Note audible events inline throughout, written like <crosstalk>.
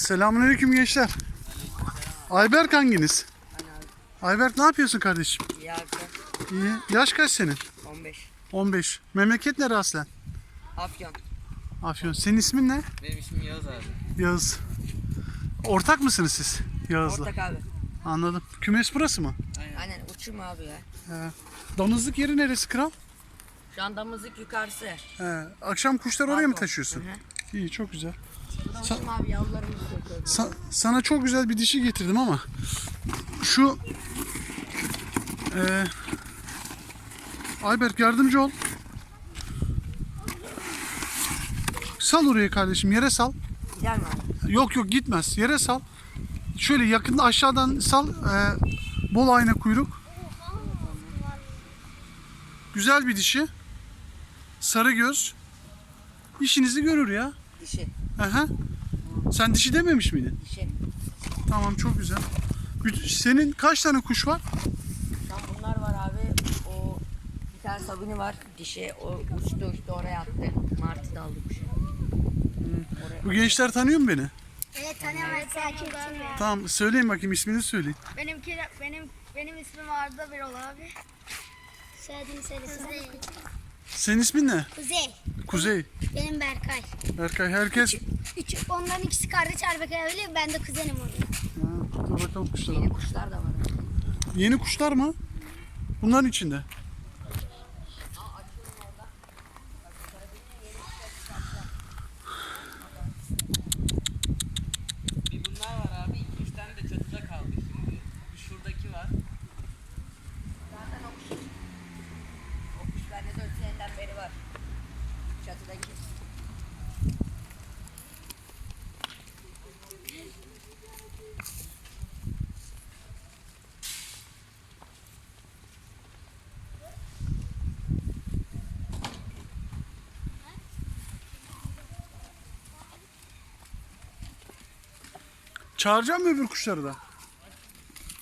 Selamünaleyküm gençler. Ayberk hanginiz? Ayberk ne yapıyorsun kardeşim? İyi abi. İyi. Yaş kaç senin? 15. 15. Memleket nere aslen? Afyon. Afyon. Senin ismin ne? Benim ismim Yağız abi. Yağız. Ortak mısınız siz Yağız'la? Ortak abi. Anladım. Kümes burası mı? Aynen uçum abi ya. He. Damızlık yeri neresi kral? Şu an damızlık yukarısı. He. Akşam kuşları oraya mı Pardon. taşıyorsun? Hı hı. İyi çok güzel. Uçum abi. Sa- sana çok güzel bir dişi getirdim ama şu eee Ayberk yardımcı ol. Sal oraya kardeşim yere sal. Abi? Yok yok gitmez yere sal. Şöyle yakında aşağıdan sal. eee, bol ayna kuyruk. Güzel bir dişi. Sarı göz. İşinizi görür ya. Dişi. Aha. Sen dişi dememiş miydin? Dişi. Tamam çok güzel. Senin kaç tane kuş var? Bunlar var abi. O bir tane sabuni var. Dişi. O uçtu uçtu oraya attı. Martı da aldı kuşu. Oraya. Bu gençler tanıyor mu beni? Evet tanıyorum ya. Tamam söyleyin bakayım ismini söyleyin. Benimki benim benim ismim Arda Birol abi. Soyadını söylesene. Senin ismin ne? Kuzey. Kuzey. Benim Berkay. Berkay herkes... Üç, onların ikisi kardeş Erbekay öyle ben de kuzenim onun. Ha, dur bakalım kuşlara. Yeni kuşlar da var. Yeni kuşlar mı? Bunların içinde. Bir bunlar var abi. iki üç tane de çatıda kaldı şimdi. Bir şuradaki var. Zaten o kuş. O kuş bende 4 seneden beri var. Çatıdaki. Çağıracağım mı öbür kuşları da?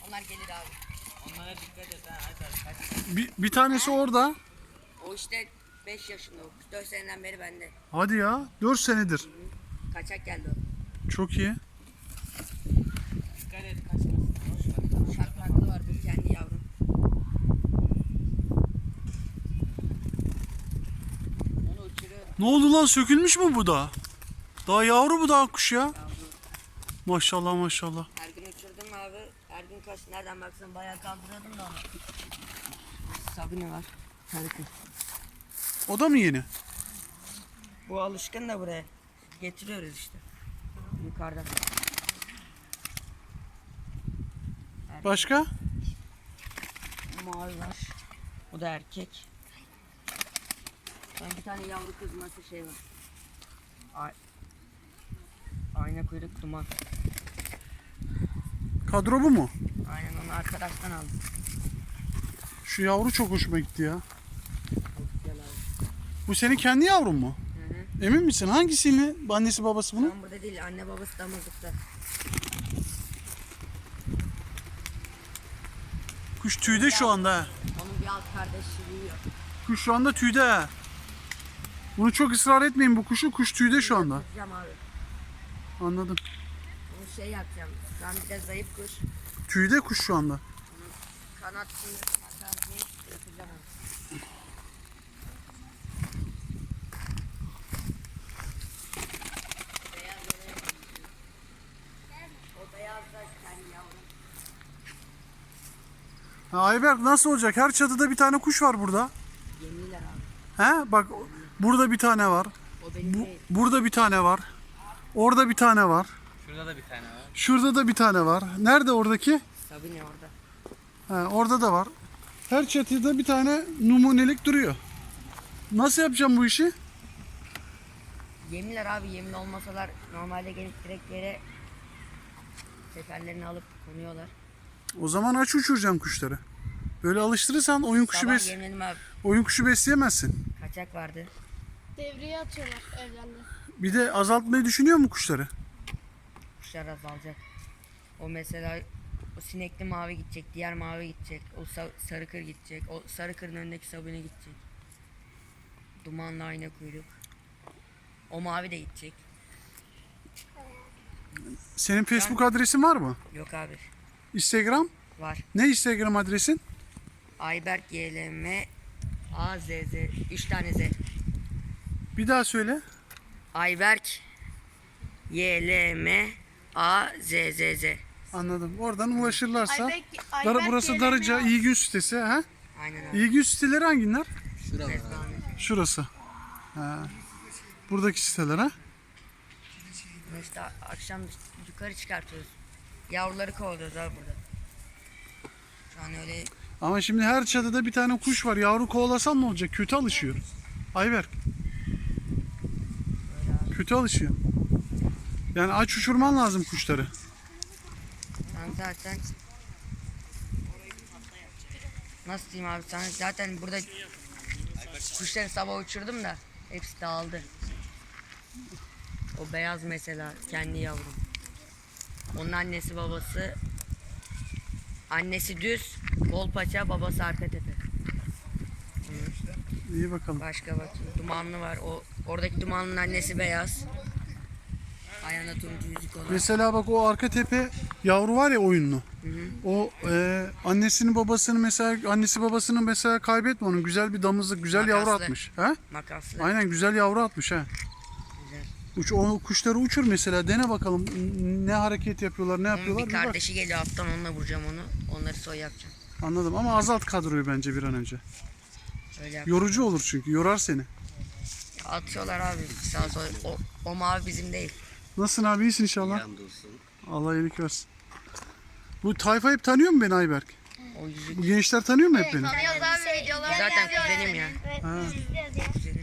Onlar gelir abi. Onlara dikkat et ha. Hadi kaç. Bir, bir tanesi orada. O işte 5 yaşında o kuş. 4 seneden beri bende. Hadi ya. 4 senedir. Kaçak geldi o. Çok iyi. Dikkat et kaçmasın. Şartmaklı var bu kendi yavrum. Onu uçuruyorum. Ne oldu lan sökülmüş mü bu da? Daha yavru bu daha kuş ya. Yavru. Maşallah maşallah. Her gün uçurdum abi. Her gün kaç nereden baksan bayağı kaldırıyordum da onu. Sabine var. Harika. O da mı yeni? Bu alışkın da buraya. Getiriyoruz işte. Yukarıdan. Başka? Mavi var. Bu da erkek. Ben bir tane yavru kızması şey var. Ay Ayna kuyruk duman. Kadro bu mu? Aynen onu arkadaştan aldım. Şu yavru çok hoşuma gitti ya. Bu senin kendi yavrun mu? Hı hı. Emin misin? Hangisinin annesi babası bunun? An burada değil anne babası damızlıkta. Kuş tüyde şu anda. Onun bir alt kardeşi büyüyor. Kuş şu anda tüyde. Bunu çok ısrar etmeyin bu kuşu. Kuş tüyde şu anda. Yapacağım abi. Anladım. Bunu şey yapacağım. An bir de zayıf kuş. Tüyde kuş şu anda. Kanat suyu, makarnayı yapacağım onu. Beyaz oraya- O beyaz da kendi yavrum. Ayberk nasıl olacak? Her çatıda bir tane kuş var burada. Yemliler abi. He? Bak burada bir tane var. O benim Bu, değil. burada bir tane var. Orada bir tane var. Şurada da bir tane var. Şurada da bir tane var. Nerede oradaki? Sabine orada. Ha, orada da var. Her çatıda bir tane numunelik duruyor. Nasıl yapacağım bu işi? Yemliler abi yemli olmasalar normalde gelip direkt yere seferlerini alıp konuyorlar. O zaman aç uçuracaksın kuşları. Böyle alıştırırsan oyun kuşu Sabah bes yemledim abi. oyun kuşu besleyemezsin. Kaçak vardı. Devreye atıyorlar evlerinde. Bir de azaltmayı düşünüyor mu kuşları? Kuşlar azalacak. O mesela o sinekli mavi gidecek, diğer mavi gidecek, o sa- sarı kır gidecek, o sarı kırın önündeki sabine gidecek. Dumanlı ayna kuyruk. O mavi de gidecek. Senin Facebook adresin var mı? Yok abi. Instagram? Var. Ne Instagram adresin? Ayberk YLM A Z Z 3 tane Z. Bir daha söyle. Ayberk YLM A Z Z Z. Anladım. Oradan ulaşırlarsa. Ayberk, Dar, Ayberk burası YLM Darıca İyi Gün sitesi. Ha? Aynen abi. İyi Gün siteleri hangiler? Mezbahane. Şurası. Ha. Buradaki siteler ha? İşte akşam yukarı çıkartıyoruz. Yavruları kovalıyoruz abi burada. Şu an öyle Ama şimdi her çatıda bir tane kuş var. Yavru kovalasan ne olacak? Kötü alışıyor. Ayberk. Kötü alışıyor. Yani aç uçurman lazım kuşları. sen zaten Nasıl diyeyim abi sana zaten burada kuşları sabah uçurdum da hepsi dağıldı. O beyaz mesela kendi yavrum. Onun annesi babası annesi düz, kol paça, babası arka tepe. İyi bakalım. Başka bak dumanlı var. O oradaki dumanlının annesi beyaz. Ayağında turuncu yüzük olan. Mesela bak o arka tepe yavru var ya oyunlu. O e, annesinin babasını mesela annesi babasını mesela kaybetme onun güzel bir damızlık güzel yavru Makaslı. atmış. Ha? Makaslı. Aynen güzel yavru atmış ha. Uç, o kuşları uçur mesela dene bakalım ne hareket yapıyorlar ne Onun yapıyorlar bir kardeşi geliyor alttan onunla vuracağım onu. Onları soy yapacağım. Anladım ama azalt kadroyu bence bir an önce. Öyle yap. Yorucu olur çünkü yorar seni. Atıyorlar abi sağ sol. O, o mavi bizim değil. Nasılsın abi iyisin inşallah. Hamdolsun. Allah iyilik versin. Bu tayfa hep tanıyor mu beni Ayberk? O yüzük Bu gençler tanıyor mu hep beni? Tanıyoruz abi videoları. zaten kuzenim ya. Evet, Ha. biz izliyoruz ya. Kuzenim.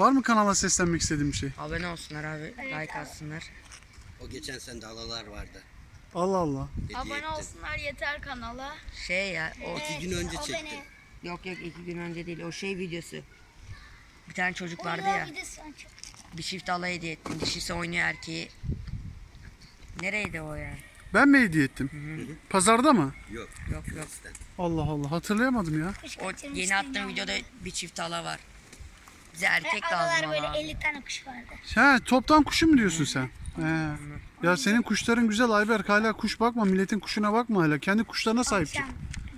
Var mı kanala seslenmek istediğim bir şey? Abone olsunlar abi. Like atsınlar. O geçen sene dalalar vardı. Allah Allah. Hediye Abone ettim. olsunlar yeter kanala. Şey ya o İki gün önce o çektim. beni- yok yok iki gün önce değil o şey videosu. Bir tane çocuk vardı ya. Bir çift alay hediye ettim. Dişisi oynuyor erkeği. Nereydi o ya? Ben mi hediye ettim? Pazarda mı? Yok. Yok yok. Allah Allah hatırlayamadım ya. O kaçırmıştım yeni attığım videoda bir çift ala var. Bize erkek lazım böyle ama. 50 tane kuş vardı. Ha toptan kuşu mu diyorsun sen? He. Ya senin kuşların güzel Ayberk hala kuş bakma milletin kuşuna bakma hala kendi kuşlarına sahip çık.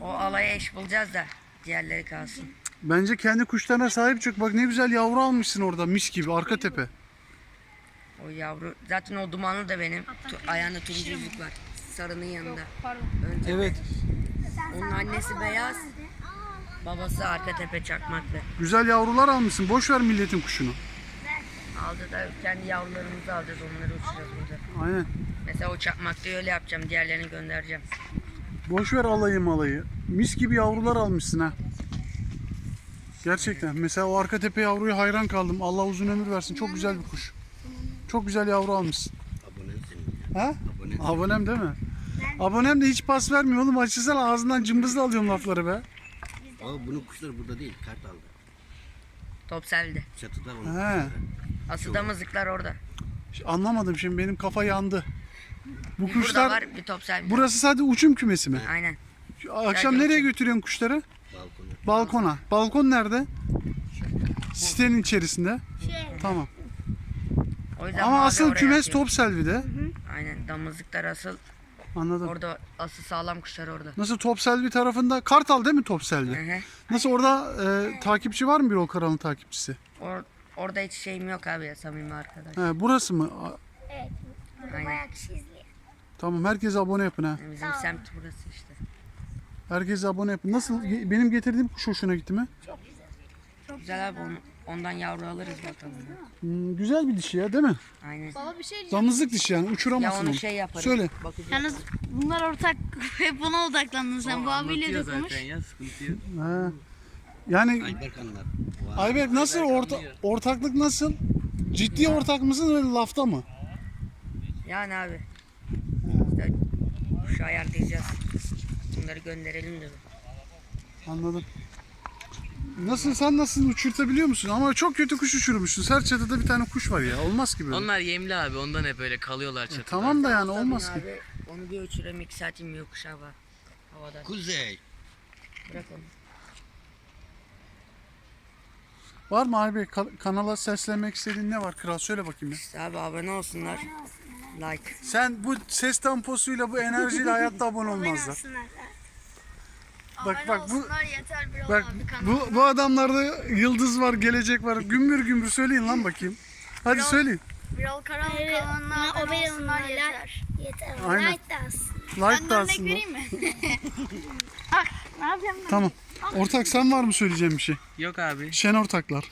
O alaya eş bulacağız da diğerleri kalsın. Bence kendi kuşlarına sahip çık. Bak ne güzel yavru almışsın orada mis gibi arka tepe. O yavru zaten o dumanlı da benim. Tu- ayağında turuncu yüzük var. Sarının yanında. Önce Evet. Onun annesi beyaz. Babası arka tepe çakmaklı. Güzel yavrular almışsın. Boş ver milletin kuşunu. Aldı da kendi yavrularımızı alacağız onları uçuracağız burada. Aynen. Mesela o çakmakta öyle yapacağım. Diğerlerini göndereceğim. Boş ver alayı malayı. Mis gibi yavrular almışsın ha. Gerçekten. Mesela o arka tepe yavruya hayran kaldım. Allah uzun ömür versin. Çok güzel bir kuş. Çok güzel yavru almışsın. Abonem senin ya. Ha? Abonem. Abonem değil mi? Abonem de hiç pas vermiyor oğlum. Açısana ağzından cımbızla alıyorum lafları be. Ama bunun kuşları burada değil. Kart aldı. Topsel'de. Çatıda onun He. kuşları. Asıl damızlıklar orada. Anlamadım şimdi benim kafa yandı. Bu Bir burada kuşlar var bir topsel. burası sadece uçum kümesi mi? Aynen. Akşam nereye uçum. götürüyorsun kuşları? Balkonu. Balkona. Balkon nerede? Sitenin içerisinde. Şey, Tamam. O yüzden Ama mavi asıl oraya kümes atıyor. top selvi'de. Aynen damızlıklar asıl Anladım. orada asıl sağlam kuşlar orada. Nasıl top selvi tarafında? Kartal değil mi top selvi? Hı hı. Nasıl orada e, takipçi var mı bir o kanalın takipçisi? Or, orada hiç şeyim yok abi ya samimi arkadaş. He, burası mı? A- evet. Burada Aynen. bayağı kişi izliyor. Tamam herkese abone yapın ha. Bizim semt burası işte. Herkese abone yapın. Nasıl? Ge- Benim getirdiğim kuş hoşuna gitti mi? Güzel abi onu, ondan yavru alırız bakalım. ya. Hmm, güzel bir dişi ya değil mi? Aynen. Baba bir şey diyeceğim. Damızlık dişi yani Ya uçuramazsın onu onu. şey yaparız. Söyle. Bakacağız. Yalnız bunlar ortak. <laughs> Hep buna odaklandın sen. Bu abiyle de konuş. ya sıkıntı yok. Ha. Yani Ayberk anlar. Ayberk nasıl orta, ortaklık nasıl? Ciddi ortak mısın öyle lafta mı? Yani abi. İşte kuşu ayarlayacağız. Bunları gönderelim de. Anladım. Nasıl sen nasıl uçurtabiliyor musun? Ama çok kötü kuş uçurmuşsun. Her çatıda bir tane kuş var ya. Olmaz ki böyle. Onlar yemli abi ondan hep öyle kalıyorlar çatıda. Tamam da yani olmaz ki. abi, Onu bir uçurayım iki saatim yok kuş hava. Havada. Kuzey. Bırak onu. Var mı abi ka- kanala seslenmek istediğin ne var kral? Söyle bakayım ya. İşte abi abone olsunlar. Like. Sen bu ses temposuyla bu enerjiyle hayatta abone Abone olmazlar. olsunlar. Bak, Abone bak, bu- olsunlar yeter bir Bak abi bu, bu adamlarda yıldız var, gelecek var. Gümbür gümbür söyleyin lan bakayım. Hadi söyleyin. Birol Karan Evet, kanalına abone olsunlar yeter. Yeter. Aynen. Like da alsın. Like mi? <laughs> ah, ne yapacağım ben? Tamam. Ortak sen var mı söyleyeceğim bir şey? Yok abi. Şen ortaklar.